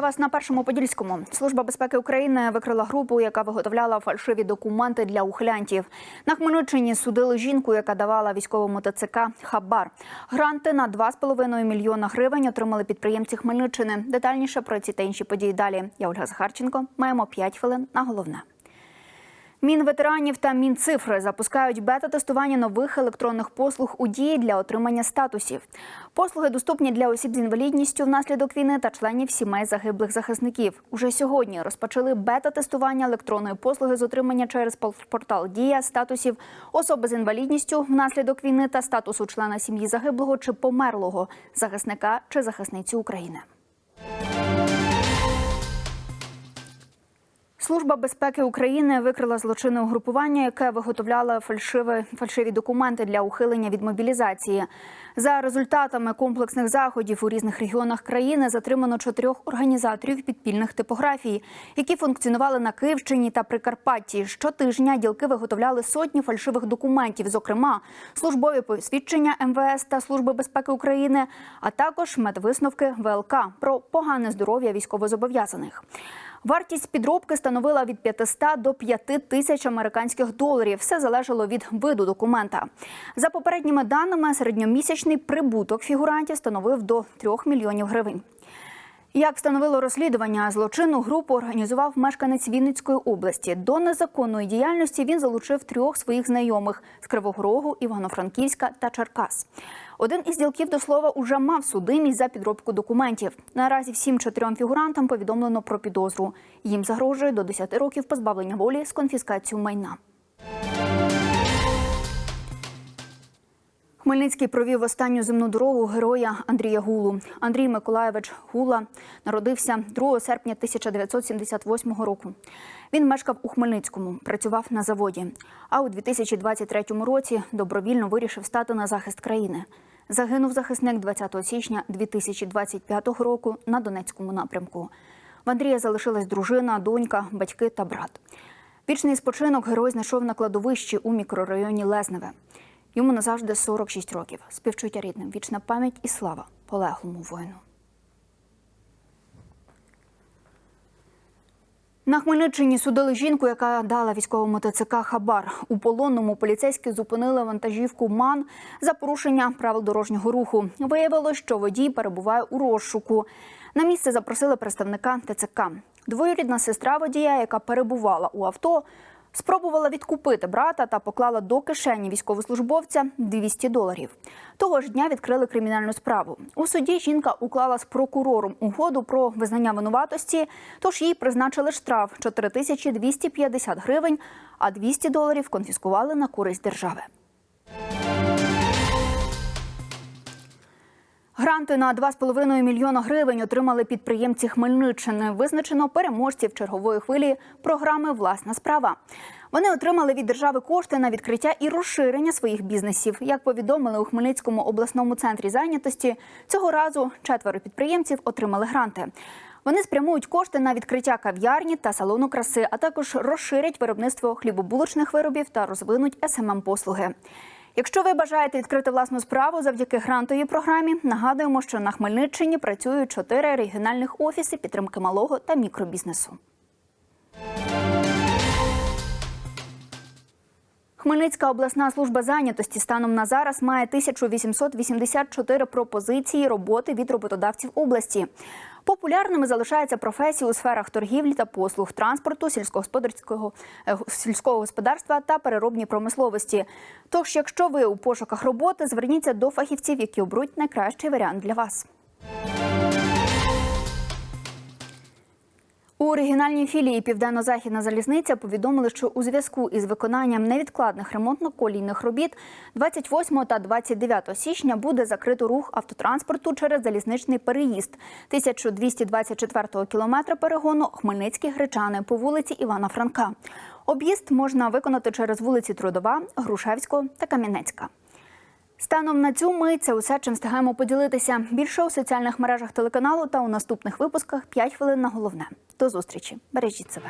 вас на першому подільському. Служба безпеки України викрила групу, яка виготовляла фальшиві документи для ухилянтів. На Хмельниччині судили жінку, яка давала військовому ТЦК хабар. Гранти на 2,5 мільйона гривень отримали підприємці Хмельниччини. Детальніше про ці та інші події далі. Я Ольга Захарченко. Маємо 5 хвилин на головне. Мінветеранів та Мінцифри запускають бета-тестування нових електронних послуг у дії для отримання статусів. Послуги доступні для осіб з інвалідністю внаслідок війни та членів сімей загиблих захисників. Уже сьогодні розпочали бета-тестування електронної послуги з отримання через портал Дія статусів особи з інвалідністю внаслідок війни та статусу члена сім'ї загиблого чи померлого захисника чи захисниці України. Служба безпеки України викрила злочинне угрупування, яке виготовляло фальшиві, фальшиві документи для ухилення від мобілізації. За результатами комплексних заходів у різних регіонах країни затримано чотирьох організаторів підпільних типографій, які функціонували на Київщині та Прикарпатті. Щотижня ділки виготовляли сотні фальшивих документів, зокрема службові посвідчення МВС та Служби безпеки України, а також медвисновки ВЛК про погане здоров'я військовозобов'язаних. Вартість підробки становила від 500 до 5 тисяч американських доларів. Все залежало від виду документа. За попередніми даними, середньомісячний прибуток фігурантів становив до 3 мільйонів гривень. Як встановило розслідування, злочинну групу організував мешканець Вінницької області. До незаконної діяльності він залучив трьох своїх знайомих з Кривого Рогу, Івано-Франківська та Черкас. Один із ділків до слова уже мав судимість за підробку документів. Наразі всім чотирьом фігурантам повідомлено про підозру. Їм загрожує до 10 років позбавлення волі з конфіскацією майна. Хмельницький провів останню земну дорогу героя Андрія Гулу. Андрій Миколаєвич Гула народився 2 серпня 1978 року. Він мешкав у Хмельницькому, працював на заводі. А у 2023 році добровільно вирішив стати на захист країни. Загинув захисник 20 січня 2025 року на Донецькому напрямку. В Андрія залишилась дружина, донька, батьки та брат. Вічний спочинок герой знайшов на кладовищі у мікрорайоні Лезневе. Йому назавжди 46 років. Співчуття рідним, вічна пам'ять і слава полеглому воїну. На Хмельниччині судили жінку, яка дала військовому ТЦК хабар. У полонному поліцейські зупинили вантажівку МАН за порушення правил дорожнього руху. Виявилось, що водій перебуває у розшуку. На місце запросили представника ТЦК. Двоюрідна сестра водія, яка перебувала у авто, Спробувала відкупити брата та поклала до кишені військовослужбовця 200 доларів. Того ж дня відкрили кримінальну справу. У суді жінка уклала з прокурором угоду про визнання винуватості, тож їй призначили штраф 4250 гривень, а 200 доларів конфіскували на користь держави. Гранти на 2,5 мільйона гривень отримали підприємці Хмельниччини. Визначено переможців чергової хвилі програми Власна справа. Вони отримали від держави кошти на відкриття і розширення своїх бізнесів. Як повідомили у Хмельницькому обласному центрі зайнятості, цього разу четверо підприємців отримали гранти. Вони спрямують кошти на відкриття кав'ярні та салону краси, а також розширять виробництво хлібобулочних виробів та розвинуть СММ послуги. Якщо ви бажаєте відкрити власну справу завдяки грантовій програмі, нагадуємо, що на Хмельниччині працюють чотири регіональних офіси підтримки малого та мікробізнесу. Хмельницька обласна служба зайнятості станом на зараз має 1884 пропозиції роботи від роботодавців області. Популярними залишаються професії у сферах торгівлі та послуг, транспорту, сільськогосподарського е, сільського господарства та переробній промисловості. Тож, якщо ви у пошуках роботи, зверніться до фахівців, які оберуть найкращий варіант для вас. У регіональній філії Південно-Західна залізниця повідомили, що у зв'язку із виконанням невідкладних ремонтно-колійних робіт 28 та 29 січня буде закрито рух автотранспорту через залізничний переїзд 1224 кілометра перегону Хмельницькі Гречани по вулиці Івана Франка. Об'їзд можна виконати через вулиці Трудова, Грушевського та Кам'янецька. Станом на цю мить це усе, чим встигаємо поділитися. Більше у соціальних мережах телеканалу та у наступних випусках 5 хвилин на головне. До зустрічі. Бережіть себе.